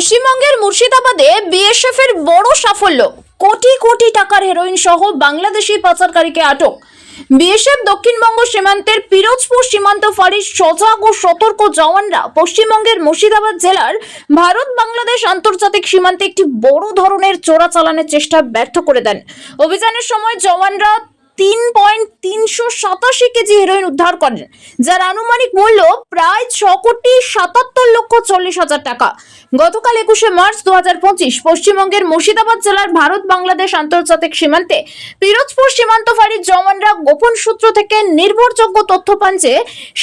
পশ্চিমবঙ্গের মুর্শিদাবাদে বিএসএফ এর বড় সাফল্য। কোটি কোটি টাকার হেরোইন সহ বাংলাদেশি পাচারকারীকে আটক। বিএসএফ দক্ষিণবঙ্গ সীমান্তের পিরোজপুর সীমান্ত ফাঁড়ির সজাগ ও সতর্ক জওয়ানরা পশ্চিমবঙ্গের মুর্শিদাবাদ জেলার ভারত বাংলাদেশ আন্তর্জাতিক সীমান্তে একটি বড় ধরনের চোরাচালানের চেষ্টা ব্যর্থ করে দেন। অভিযানের সময় জওয়ানরা তিন পয়েন্ট তিনশো সাতাশি কেজি হেরোইন উদ্ধার করেন, যার আনুমানিক মূল্য প্রায় ছ কোটি সাতাত্তর লক্ষ চল্লিশ হাজার টাকা। গতকাল একুশে মার্চ দু হাজার পঁচিশ পশ্চিমবঙ্গের মুর্শিদাবাদ জেলার ভারত বাংলাদেশ আন্তর্জাতিক সীমান্তে পিরোজপুর সীমান্ত ফাঁড়ির জওয়ানরা গোপন সূত্র থেকে নির্ভরযোগ্য তথ্য পান যে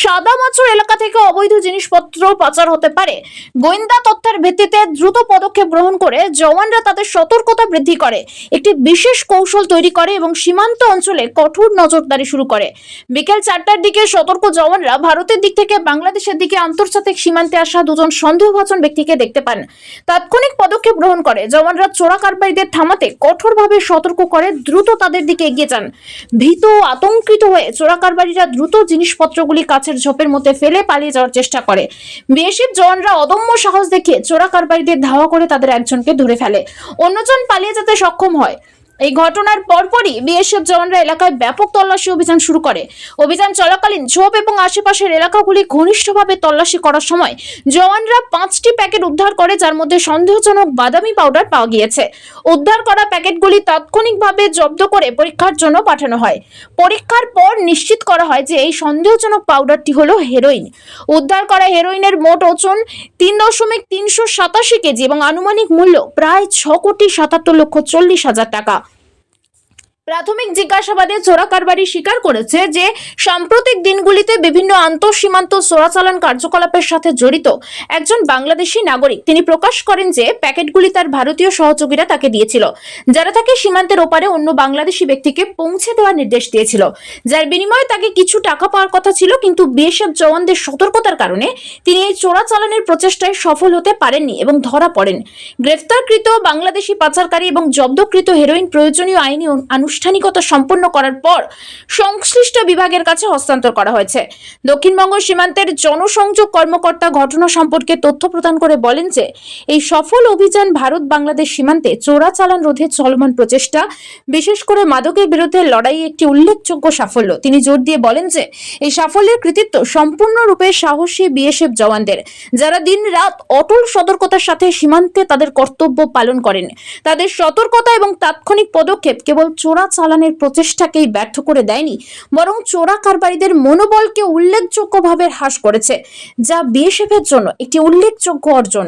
সাদামাচর এলাকা থেকে অবৈধ জিনিসপত্র পাচার হতে পারে। গোয়েন্দা তথ্যের ভিত্তিতে দ্রুত পদক্ষেপ গ্রহণ করে জওয়ানরা তাদের সতর্কতা বৃদ্ধি করে। একটি বিশেষ কৌশল তৈরি করে এবং সীমান্ত অঞ্চলে কঠোর নজরদারি শুরু করে। বিকেল চারটার দিকে সতর্ক জওয়ানরা ভারতের দিক থেকে বাংলাদেশের দিকে আন্তর্জাতিক সীমান্তে আসা দুজন সন্দেহভাজন ব্যক্তিকে দেখতে পান। তাৎক্ষণিক পদক্ষেপ গ্রহণ করে জওয়ানরা চোরা কারবারিদের থামাতে কঠোরভাবে সতর্ক করে দ্রুত তাদের দিকে এগিয়ে যান। ভীত ও আতঙ্কিত হয়ে চোরা কারবারিরা দ্রুত জিনিসপত্রগুলি কাছের ঝোপের মধ্যে ফেলে পালিয়ে যাওয়ার চেষ্টা করে। বিএসএফ জওয়ানরা অদম্য সাহস দেখিয়ে চোরা কারবারিদের ধাওয়া করে তাদের একজনকে ধরে ফেলে। অন্যজন পালিয়ে যেতে সক্ষম হয়। এই ঘটনার পরপরই বিএসএফ জওয়ানরা এলাকায় ব্যাপক তল্লাশি অভিযান শুরু করে। অভিযান চলাকালীন ঝোপ এবং আশেপাশের এলাকাগুলি ঘনিষ্ঠভাবে তল্লাশি করার সময় জওয়ানরা পাঁচটি প্যাকেট উদ্ধার করে, যার মধ্যে সন্দেহজনক বাদামি পাউডার পাওয়া গিয়েছে। উদ্ধার করা প্যাকেটগুলি তাৎক্ষণিকভাবে জব্দ করে পরীক্ষার জন্য পাঠানো হয়। পরীক্ষার পর নিশ্চিত করা হয় যে এই সন্দেহজনক পাউডারটি হলো হেরোইন। উদ্ধার করা হেরোইনের মোট ওজন তিন দশমিক তিনশো সাতাশি কেজি এবং আনুমানিক মূল্য প্রায় ছ কোটি সাতাত্তর লক্ষ চল্লিশ হাজার টাকা। প্রাথমিক জিজ্ঞাসাবাদে চোরা কারবারি স্বীকার করেছে যে সাম্প্রতিক দিনগুলিতে বিভিন্ন আন্তঃসীমান্ত চোরাচালান কার্যকলাপের সাথে জড়িত একজন বাংলাদেশি নাগরিক। তিনি প্রকাশ করেন যে প্যাকেটগুলি তার ভারতীয় সহযোগীরা তাকে দিয়েছিল। যারা তাকে সীমান্তের ওপারে অন্য বাংলাদেশি ব্যক্তিকে পৌঁছে দেওয়ার নির্দেশ দিয়েছিল। যার বিনিময়ে তাকে কিছু টাকা পাওয়ার কথা ছিল, কিন্তু বিএসএফ জওয়ানদের সতর্কতার কারণে তিনি এই চোরাচালানের প্রচেষ্টায় সফল হতে পারেননি এবং ধরা পড়েন। গ্রেফতারকৃত বাংলাদেশি পাচারকারী এবং জব্দকৃত হেরোইন প্রয়োজনীয় আইনি অনু- আনুষ্ঠানিকতা সম্পন্ন করার পর সংশ্লিষ্ট বিভাগের কাছে হস্তান্তর করা হয়েছে। দক্ষিণবঙ্গ সীমান্তের জনসংযোগ কর্মকর্তা ঘটনা সম্পর্কে তথ্য প্রদান করে বলেন যে, এই সফল অভিযান ভারত বাংলাদেশ সীমান্তে চোরাচালান রোধে চলমান প্রচেষ্টা, বিশেষ করে মাদকের বিরুদ্ধে লড়াই একটি উল্লেখযোগ্য সাফল্য। তিনি জোর দিয়ে বলেন যে, এই সাফল্যের কৃতিত্ব সম্পূর্ণরূপে সাহসী বিএসএফ জওয়ানদের, যারা দিন রাত অটল সতর্কতার সাথে সীমান্তে তাদের কর্তব্য পালন করেন। তাদের সতর্কতা এবং তাৎক্ষণিক পদক্ষেপ কেবল চোরা চালানের প্রচেষ্টাকেই ব্যর্থ করে দেয়নি, বরং চোরা কারবারিদের মনোবলকে উল্লেখযোগ্যভাবে হ্রাস করেছে, যা বিএসএফ এর জন্য একটি উল্লেখযোগ্য অর্জন।